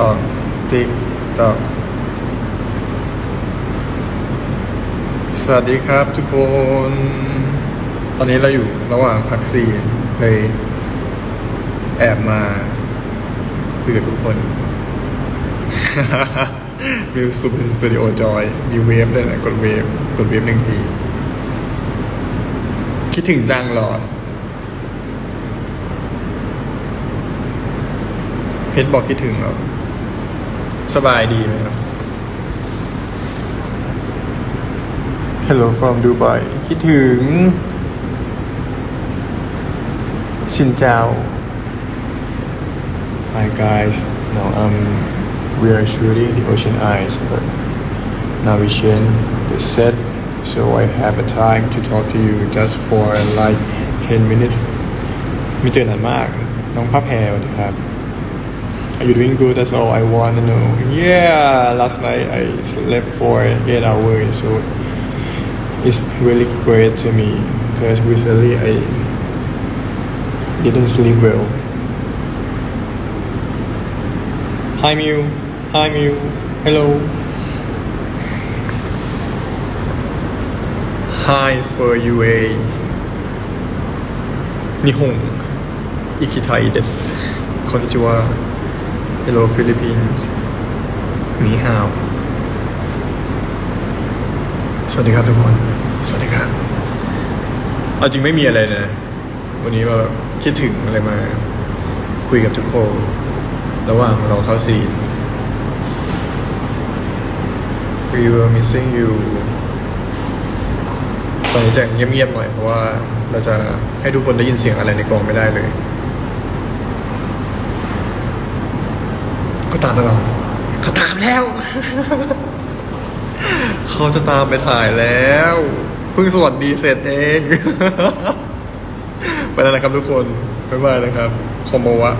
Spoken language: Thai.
ตอกติ๊กตอกสวัสดีครับทุกคน ตอนนี้เราอยู่ระหว่างพักซีนเลยแอบมาคุยกับทุกคนมีซูเปอร์สตูดิโอจอย มีเวฟด้วยนะ กดเวฟ กดเวฟหนึ่งที คิดถึงจังหรอ เพชรบอกคิดถึงเหรอสบายดีไหมครับ Hello from Dubai คิดถึง ชินเจ้า Hi guys now um we are shooting the Ocean Eyes but now we change the set so I have a time to talk to you just for like 10 minutes ไม่เจอนานมาก น้องพับแพรสวัสดีครับ Are you doing good? That's all I want to know. Yeah, last night I slept for eight hours, so it's really great to me because recently I didn't sleep well. Hi Mew. Hi Mew. Hello. Hi for UA. 日本行きたいです。こんにちは。 Hello Philippines นีฮาว สวัสดีครับทุกคน สวัสดีครับ เอาจริงไม่มีอะไรนะ วันนี้แบบคิดถึงอะไรมา คุยกับทุกคน ระหว่างรอเข้าซีน We were missing you ตอนนี้จะเงียบๆหน่อยเพราะว่าเราจะให้ทุกคนได้ยินเสียงอะไรในกองไม่ได้เลย ก็ตามไปก่อเขาตามแล้ว เขาจะตามไปถ่ายแล้วเพิ่งสวัสดีเสร็จเองไปแล้วนะครับทุกคน บ๊ายบายนะครับคอมโมวะ